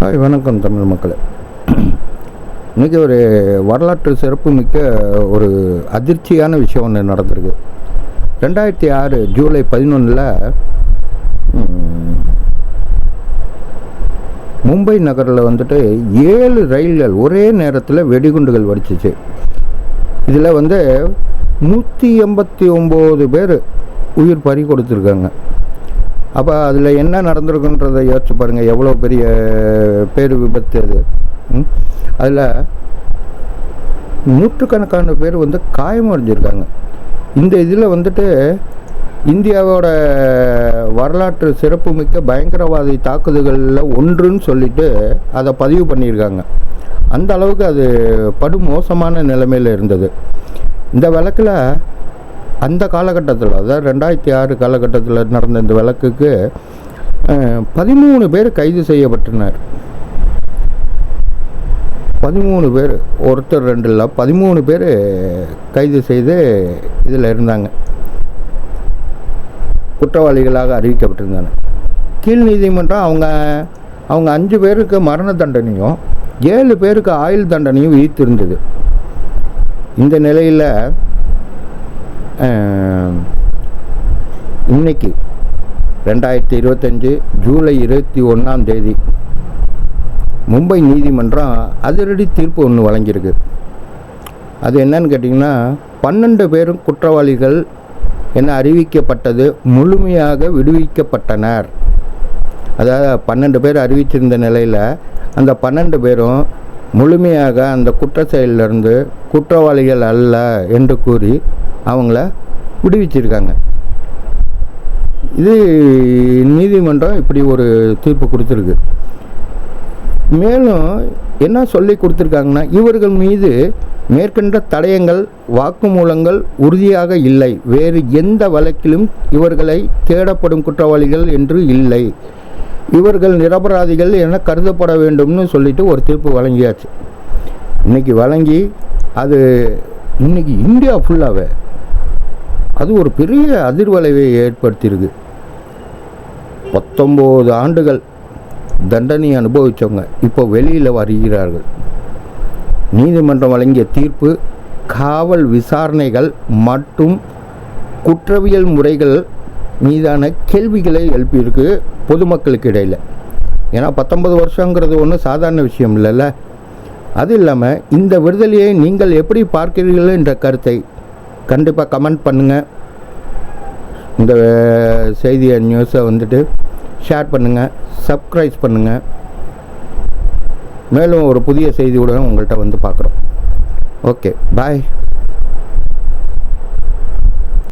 Hi வணக்கம் தமிழ் மக்களே. இன்றைக்கி ஒரு வரலாற்று சிறப்பு மிக்க ஒரு அதிர்ச்சியான விஷயம் ஒன்று நடந்திருக்கு. ரெண்டாயிரத்தி ஆறு ஜூலை பதினொன்றில் மும்பை நகரில் வந்துட்டு ஏழு ரயில்கள் ஒரே நேரத்தில் வெடிகுண்டுகள் வெடிச்சிச்சு. இதில் வந்து நூற்றி எண்பத்தி ஒம்பது பேர் உயிர் பறி கொடுத்துருக்காங்க. அப்போ அதில் என்ன நடந்திருக்குன்றதை யோசிச்சு பாருங்கள் எவ்வளோ பெரிய பேர் விபத்து அது. அதில் நூற்றுக்கணக்கான பேர் வந்து காயமடைஞ்சிருக்காங்க. இந்த இதில் வந்துட்டு இந்தியாவோட வரலாற்று சிறப்புமிக்க பயங்கரவாதி தாக்குதல்களில் ஒன்றுன்னு சொல்லிட்டு அதை பதிவு பண்ணியிருக்காங்க. அந்த அளவுக்கு அது படு மோசமான நிலைமையில் இருந்தது. இந்த வழக்கில் அந்த காலகட்டத்தில் அதாவது ரெண்டாயிரத்தி ஆறு காலகட்டத்தில் நடந்த இந்த வழக்குக்கு பதிமூணு பேர் கைது செய்யப்பட்டனர். பதிமூணு பேர் ஒருத்தர் ரெண்டு இல்லை பதிமூணு பேர் கைது செய்து இதில் இருந்தாங்க. குற்றவாளிகளாக அறிவிக்கப்பட்டிருந்தாங்க கீழ் நீதிமன்றம் அவங்க அவங்க அஞ்சு பேருக்கு மரண தண்டனையும் ஏழு பேருக்கு ஆயுள் தண்டனையும் விதித்திருந்தது. இந்த நிலையில் இன்னைக்கு ரெண்டாயிரத்தி இருபத்தஞ்சி ஜூலை இருபத்தி ஒன்றாம் தேதி மும்பை நீதிமன்றம் அதிரடி தீர்ப்பு ஒன்று வழங்கியிருக்கு. அது என்னன்னு கேட்டிங்கன்னா பன்னெண்டு பேரும் குற்றவாளிகள் என அறிவிக்கப்பட்டது முழுமையாக விடுவிக்கப்பட்டனர். அதாவது பன்னெண்டு பேர் அறிவிச்சிருந்த நிலையில் அந்த பன்னெண்டு பேரும் முழுமையாக அந்த குற்ற செயலிலிருந்து குற்றவாளிகள் அல்ல என்று கூறி அவங்கள விடுவிச்சிருக்காங்க. இது நீதிமன்றம் இப்படி ஒரு தீர்ப்பு கொடுத்துருக்கு. மேலும் என்ன சொல்லி கொடுத்துருக்காங்கன்னா இவர்கள் மீது மேற்கண்ட தடயங்கள் வாக்குமூலங்கள் உறுதியாக இல்லை. வேறு எந்த வழக்கிலும் இவர்களை தேடப்படும் குற்றவாளிகள் என்று இல்லை. இவர்கள் நிரபராதிகள் என கருதப்பட வேண்டும்னு சொல்லிட்டு ஒரு தீர்ப்பு வழங்கியாச்சு. இன்றைக்கி வழங்கி அது இன்னைக்கு இந்தியா ஃபுல்லாகவே அது ஒரு பெரிய அதிர்வலைவை ஏற்படுத்தியிருக்கு. பத்தொம்போது ஆண்டுகள் தண்டனை அனுபவித்தவங்க இப்போ வெளியில் வருகிறார்கள். நீதிமன்றம் வழங்கிய தீர்ப்பு காவல் விசாரணைகள் மற்றும் குற்றவியல் முறைகள் மீதான கேள்விகளை எழுப்பியிருக்கு பொதுமக்களுக்கு இடையில். ஏன்னா பத்தொன்பது வருஷங்கிறது ஒன்றும் சாதாரண விஷயம் இல்லைல்ல. அது இல்லாமல் இந்த விடுதலையை நீங்கள் எப்படி பார்க்கிறீர்கள் என்ற கருத்தை கண்டிப்பாக கமெண்ட் பண்ணுங்கள் இந்த செய்தியை நியூஸை வந்துட்டு ஷேர் பண்ணுங்கள் சப்ஸ்கிரைப் பண்ணுங்கள் மேலும் ஒரு புதிய செய்தியுடன் உங்கள்கிட்ட வந்து பார்க்குறோம். Okay bye